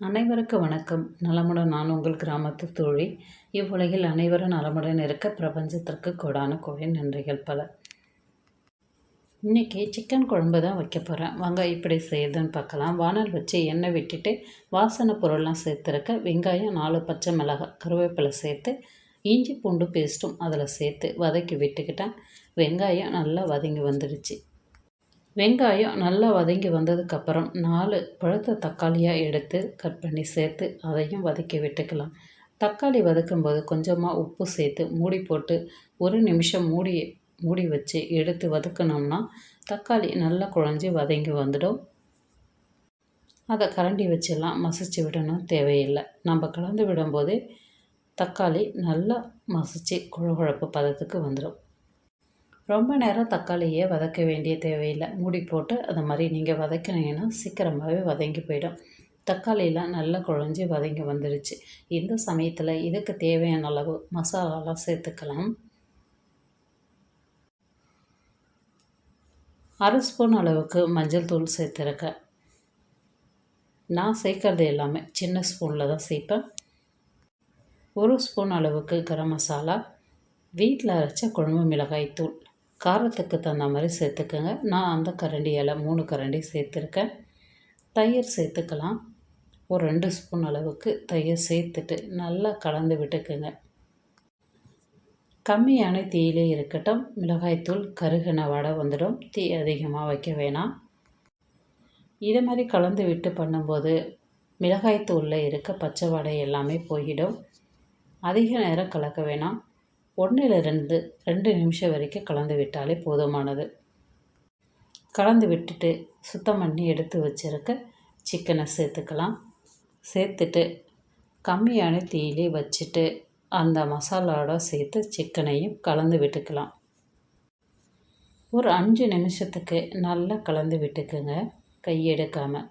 அனைவருக்கும் வணக்கம். நலமுடன் நான் உங்கள் கிராமத்து தோழி. இவ்வுலகில் அனைவரும் நலமுடன் இருக்க பிரபஞ்சத்திற்கு கோடான கோழி நன்றிகள் பல. இன்றைக்கி சிக்கன் குழம்பு தான் வைக்க போகிறேன் வாங்க இப்படி செய்யுதுன்னு பார்க்கலாம். வானல் வச்சு எண்ணெய் விட்டுட்டு வாசனை பொருள்லாம் சேர்த்துருக்க வெங்காயம் நாலு பச்சை மிளகாய் கருவேப்பிலை சேர்த்து இஞ்சி பூண்டு பேஸ்ட்டும் அதில் சேர்த்து வதக்கி விட்டுக்கிட்டேன். வெங்காயம் நல்லா வதங்கி வந்துடுச்சு. வெங்காயம் நல்லா வதங்கி வந்ததுக்கப்புறம் நாலு பழுத்த தக்காளியாக எடுத்து கட் பண்ணி சேர்த்து அதையும் வதக்கி விட்டுக்கலாம். தக்காளி வதக்கும்போது கொஞ்சமாக உப்பு சேர்த்து மூடி போட்டு ஒரு நிமிஷம் மூடி மூடி வச்சு எடுத்து வதக்கினோம்னா தக்காளி நல்லா குழஞ்சி வதங்கி வந்துடும். அதை கரண்டி வச்செல்லாம் மசிச்சு விடணும் தேவையில்லை. நம்ம கலந்து விடும்போதே தக்காளி நல்லா மசிச்சு குழகுழப்பு பதத்துக்கு வந்துடும். ரொம்ப நேரம் தக்காளியே வதக்க வேண்டிய தேவையில்லை. மூடி போட்டு அதை மாதிரி நீங்கள் வதக்கினீங்கன்னா சீக்கிரமாகவே வதங்கி போயிடும். தக்காளியெலாம் நல்லா குழஞ்சி வதங்கி வந்துடுச்சு இந்த சமயத்தில் இதுக்கு தேவையான அளவு மசாலாலாம் சேர்த்துக்கலாம். அரை ஸ்பூன் அளவுக்கு மஞ்சள் தூள் சேர்த்துருக்கேன். நான் சேர்க்கறது எல்லாமே சின்ன ஸ்பூனில் தான் சேர்ப்பேன். ஒரு ஸ்பூன் அளவுக்கு கரம் மசாலா வீட்டில் அரைச்ச குழம்பு மிளகாய் தூள் காரத்துக்கு தகுந்த மாதிரி சேர்த்துக்கோங்க. நான் அந்த கரண்டி இலை மூணு கரண்டி சேர்த்துருக்கேன். தயிர் சேர்த்துக்கலாம். ஒரு ரெண்டு ஸ்பூன் அளவுக்கு தயிர் சேர்த்துட்டு நல்லா கலந்து விட்டுக்குங்க. கம்மியான தீயிலே இருக்கட்டும் மிளகாய்த்தூள் கருகின வடை வந்துடும். தீ அதிகமாக வைக்க வேணாம். இதை மாதிரி கலந்து விட்டு பண்ணும்போது மிளகாய்த்தூளில் இருக்க பச்சை வடை எல்லாமே போயிடும். அதிக நேரம் கலக்க வேணாம். ஒன்றில் ரெண்டு ரெண்டு நிமிஷம் வரைக்கும் கலந்து விட்டாலே போதுமானது. கலந்து விட்டுட்டு சுத்தம் பண்ணி எடுத்து வச்சுருக்க சிக்கனை சேர்த்துக்கலாம். சேர்த்துட்டு கம்மியான தீயிலே வச்சுட்டு அந்த மசாலாவோட சேர்த்து சிக்கனையும் கலந்து விட்டுக்கலாம். ஒரு அஞ்சு நிமிஷத்துக்கு நல்லா கலந்து விட்டுக்குங்க. கையெடுக்காமல்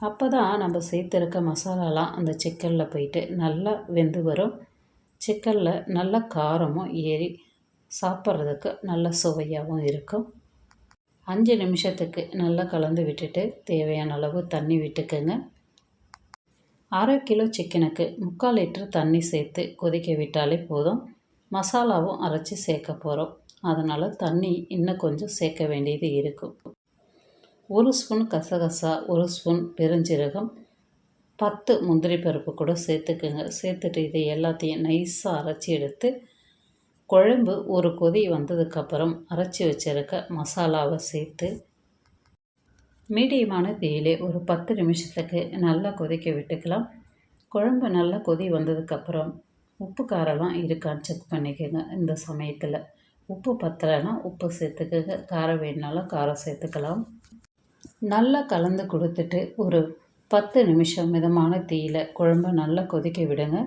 அப்போ தான் நம்ம சேர்த்துருக்க மசாலாலாம் அந்த சிக்கனில் போயிட்டு நல்லா வெந்து வரும். சிக்கனில் நல்ல காரமும் ஏறி சாப்பிட்றதுக்கு நல்ல சுவையாகவும் இருக்கும். அஞ்சு நிமிஷத்துக்கு நல்லா கலந்து விட்டுட்டு தேவையான அளவு தண்ணி விட்டுக்குங்க. அரை கிலோ சிக்கனுக்கு முக்கால் லிட்டர் தண்ணி சேர்த்து கொதிக்க விட்டாலே போதும். மசாலாவும் அரைச்சி சேர்க்க போகிறோம் அதனால் தண்ணி இன்னும் கொஞ்சம் சேர்க்க வேண்டியது இருக்கும். ஒரு ஸ்பூன் கசகசா ஒரு ஸ்பூன் பெருஞ்சீரகம் பத்து முந்திரி பருப்பு கூட சேர்த்துக்குங்க. சேர்த்துட்டு இதை எல்லாத்தையும் நைஸாக அரைச்சி எடுத்து குழம்பு ஒரு கொதி வந்ததுக்கப்புறம் அரைச்சி வச்சுருக்க மசாலாவை சேர்த்து மீடியமான தீயிலே ஒரு பத்து நிமிஷத்துக்கு நல்லா கொதிக்க விட்டுக்கலாம். குழம்பு நல்லா கொதி வந்ததுக்கப்புறம் உப்பு காரம்லாம் இருக்கான்னு செக் பண்ணிக்கோங்க இந்த சமயத்தில். உப்பு பத்தலைன்னா உப்பு சேர்த்துக்கோங்க. காரம் வேணுனாலும் காரம் சேர்த்துக்கலாம். நல்லா கலந்து கொடுத்துட்டு ஒரு பத்து நிமிஷம் மிதமான தீயில் குழம்பு நல்லா கொதிக்க விடுங்க.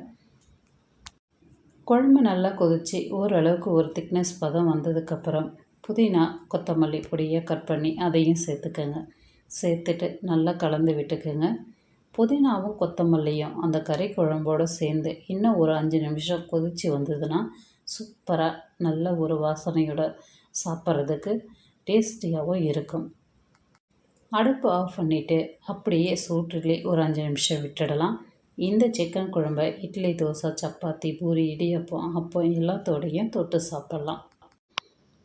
குழம்பு நல்லா கொதித்து ஓரளவுக்கு ஒரு திக்னஸ் பதம் வந்ததுக்கப்புறம் புதினா கொத்தமல்லி பொடியை கட் பண்ணி அதையும் சேர்த்துக்கோங்க. சேர்த்துட்டு நல்லா கலந்து விட்டுக்குங்க. புதினாவும் கொத்தமல்லியும் அந்த கறி குழம்போடு சேர்ந்து இன்னும் ஒரு அஞ்சு நிமிஷம் கொதித்து வந்ததுன்னா சூப்பராக நல்ல ஒரு வாசனையோட சாப்பிட்றதுக்கு டேஸ்டியாகவும் இருக்கும். அடுப்பு ஆஃப் பண்ணிவிட்டு அப்படியே சூட்டிலே ஒரு அஞ்சு நிமிஷம் விட்டுடலாம். இந்த சிக்கன் குழம்பை இட்லி தோசை சப்பாத்தி பூரி இடியப்பம் அப்பம் எல்லாத்தோடையும் தொட்டு சாப்பிட்லாம்.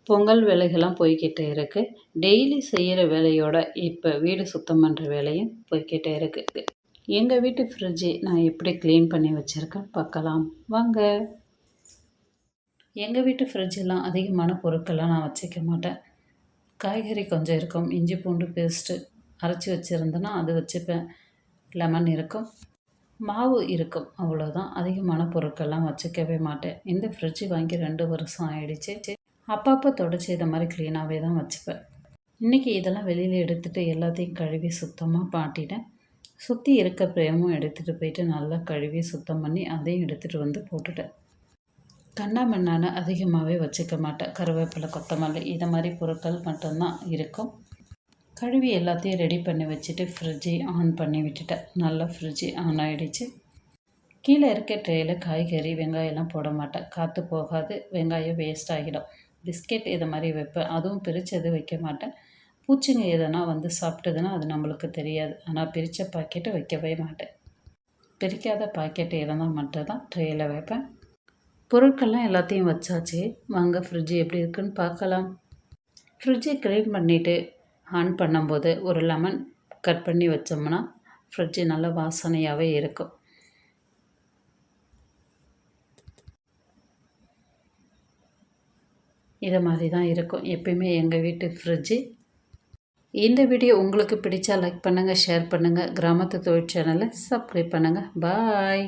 பொங்கல் வேலைகள்லாம் போய்கிட்டே இருக்குது டெய்லி செய்கிற வேலையோட இப்போ வீடு சுத்தம் பண்ணுற வேலையும் போய்கிட்டே இருக்குது எங்கள் வீட்டு ஃப்ரிட்ஜை நான் எப்படி க்ளீன் பண்ணி வச்சுருக்கேன் பார்க்கலாம். வாங்க. எங்கள் வீட்டு ஃப்ரிட்ஜெல்லாம் அதிகமான பொருட்கள்லாம் நான் வச்சுக்க மாட்டேன். காய்கறி கொஞ்சம் இருக்கும். இஞ்சி பூண்டு பேஸ்ட்டு அரைச்சி வச்சுருந்தேன்னா அது வச்சுப்பேன். லெமன் இருக்கும். மாவு இருக்கும். அவ்வளோதான் அதிகமான பொருட்கள்லாம் வச்சுக்கவே மாட்டேன். இந்த ஃப்ரிட்ஜு வாங்கி ரெண்டு வருஷம் ஆகிடுச்சு அப்பப்போ தொடச்சி இதை மாதிரி க்ளீனாகவே தான் வச்சுப்பேன். இன்றைக்கி இதெல்லாம் வெளியில் எடுத்துகிட்டு எல்லாத்தையும் கழுவி சுத்தமாக பாட்டிட்டேன். சுற்றி இருக்க பிரேமும் எடுத்துகிட்டு போயிட்டு நல்லா கழுவி சுத்தம் பண்ணி அதையும் எடுத்துகிட்டு வந்து போட்டுட்டேன். கண்ணாமண்ணான அதிகமாகவே வச்சுக்க மாட்டேன். கருவேப்பிலை கொத்தமல்லி இதை மாதிரி பொருட்கள் மட்டும்தான் இருக்கும். கழுவி எல்லாத்தையும் ரெடி பண்ணி வச்சுட்டு ஃப்ரிட்ஜை ஆன் பண்ணி விட்டுட்டேன். நல்லா ஃப்ரிட்ஜு ஆன் ஆகிடுச்சு கீழே இருக்க ட்ரேயில் காய்கறி வெங்காயம்லாம் போட மாட்டேன். காற்று போகாது. வெங்காயம் வேஸ்ட் ஆகிடும். பிஸ்கெட் இதை மாதிரி வைப்பேன். அதுவும் பிரித்தது வைக்க மாட்டேன். பூச்சிங்க எதனா வந்து சாப்பிட்டதுன்னா அது நம்மளுக்கு தெரியாது. ஆனால் பிரித்த பாக்கெட்டை வைக்கவே மாட்டேன். பிரிக்காத பாக்கெட்டு இருந்தால் மட்டும்தான் ட்ரேயில் வைப்பேன். பொருட்கள்லாம் எல்லாத்தையும் வச்சாச்சு. வாங்க ஃப்ரிட்ஜு எப்படி இருக்குன்னு பார்க்கலாம். ஃப்ரிட்ஜை க்ளீன் பண்ணிவிட்டு ஆன் பண்ணும்போது ஒரு லெமன் கட் பண்ணி வச்சோம்னா ஃப்ரிட்ஜு நல்ல வாசனையாகவே இருக்கும். இதை மாதிரி தான் இருக்கும் எப்பயுமே எங்கள் வீட்டு ஃப்ரிட்ஜு இந்த வீடியோ உங்களுக்கு பிடிச்சா லைக் பண்ணுங்கள் ஷேர் பண்ணுங்கள் கிராமத்து தொழில் சேனலை சப்ஸ்கிரைப் பண்ணுங்கள் பாய்